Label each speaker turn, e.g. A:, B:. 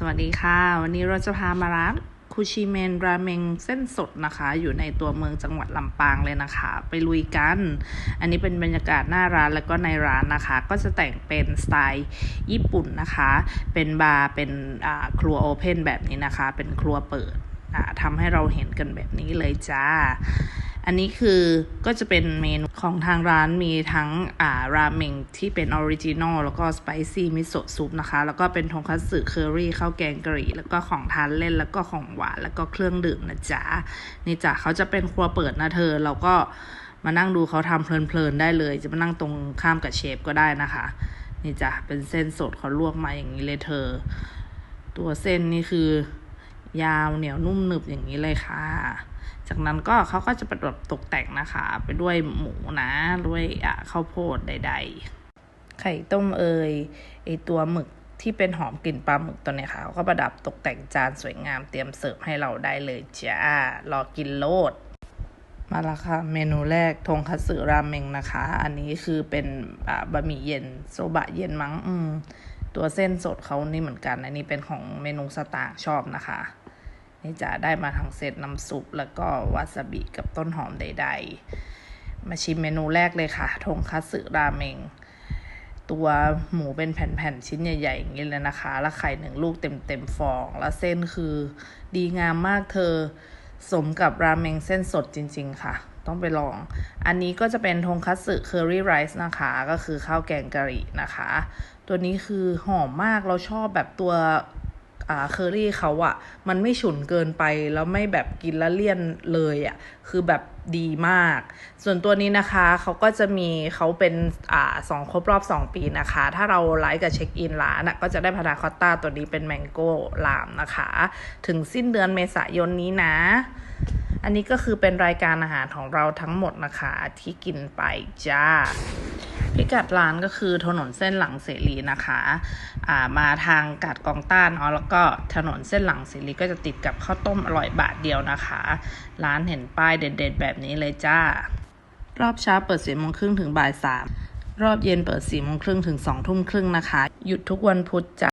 A: สวัสดีค่ะ วันนี้เราจะพามาร้านคุชิเมนราเมงเส้นสดนะคะ อยู่ในตัวเมืองจังหวัดลำปางเลยนะคะ ไปลุยกัน อันนี้เป็นบรรยากาศหน้าร้านแล้วก็ในร้านนะคะ ก็จะแต่งเป็นสไตล์ญี่ปุ่นนะคะ เป็นบาร์เป็นครัวโอเพนแบบนี้นะคะ เป็นครัวเปิดทำให้เราเห็นกันแบบนี้เลยจ้า อันนี้คือก็จะเป็นเมนูของทางร้านมีทั้งอ่าราเมงที่เป็นออริจินอลแล้วก็สไปซี่มิโซะซุปนะคะ แล้วก็เป็นทงคัตสึเคอรี่ข้าวแกงกะหรี่แล้วก็ของทานเล่นแล้วก็ของหวานแล้วก็เครื่องดื่มนะจ๊ะนี่จ้ะเขาจะเป็นครัวเปิดนะเธอเราก็มานั่งดูเขาทำเพลินๆได้เลย จะมานั่งตรงข้ามกับเชฟก็ได้นะคะ นี่จ้ะเป็นเส้นสดเขาลวกมาอย่างนี้เลยเธอ ตัวเส้นนี่คือยาวเหนียวนุ่มหนึบอย่างนี้เลยค่ะ จากนั้นก็เขาก็จะประดับตกแต่งนะคะ ไปด้วยหมูนะด้วยข้าวโพดใด ๆ ไข่ต้มเอยไอตัวหมึกที่เป็นหอมกลิ่นปลาหมึกตัวนี้ค่ะเขาก็ประดับตกแต่งจานสวยงามเตรียมเสิร์ฟให้เราได้เลยจ้ารอกินโลดมาละค่ะ เมนูแรกทงคัตสึราเมงนะคะ อันนี้คือเป็นบะหมี่เย็นโซบะเย็นมั้ง อืม ตัวเส้นสดเขานี่เหมือนกัน อันนี้เป็นของเมนูสตางค์ชอบนะคะ นี่จะได้มาทั้งเซตน้ำซุป แล้วก็วาซาบิกับต้นหอมใด ๆ มาชิมเมนูแรกเลยค่ะทงคัตสึราเมง ตัวหมูเป็นแผ่นๆ ชิ้นใหญ่ๆ อย่างนี้เลยนะคะ แล้วไข่หนึ่งลูกเต็มๆ ฟอง แล้วเส้นคือดีงามมากเธอสมกับราเมงเส้นสดจริงๆค่ะ ต้องไปลอง อันนี้ก็จะเป็นทงคัตสึเคอรี่ไรซ์นะคะ ก็คือข้าวแกงกะหรี่นะคะ ตัวนี้คือหอมมากเราชอบแบบตัว อ่าเคอรี่เขาอะมันไม่ฉุนเกินไปแล้วไม่แบบกินแล้วเลี่ยนเลยอะคือแบบดีมาก ส่วนตัวนี้นะคะเขาก็จะมีเขาเป็นอ่าสองครบรอบ 2 ปีนะคะ ถ้าเราไลค์กับเช็คอินร้านะก็จะได้พานาคอตต้าตัวนี้เป็นแมงโก้ลามนะคะ ถึงสิ้นเดือนเมษายนนี้นะ อันนี้ก็คือเป็นรายการอาหารของเราทั้งหมดนะคะที่กินไปจ้า พิกัดร้านก็คือถนนเส้นหลังเสรีนะคะอ่ามาทางกาดกองต้านเนาะแล้วก็ถนนเส้นหลังเสรีก็จะติดกับข้าวต้มอร่อยบาทเดียวนะคะ ร้านเห็นป้ายเด็ดๆ แบบนี้เลยจ้า รอบเช้าเปิดสี่โมงครึ่งถึงบ่ายสามรอบเย็นเปิดสี่โมงครึ่งถึงสองทุ่มครึ่งนะคะ หยุดทุกวันพุธจ้ะ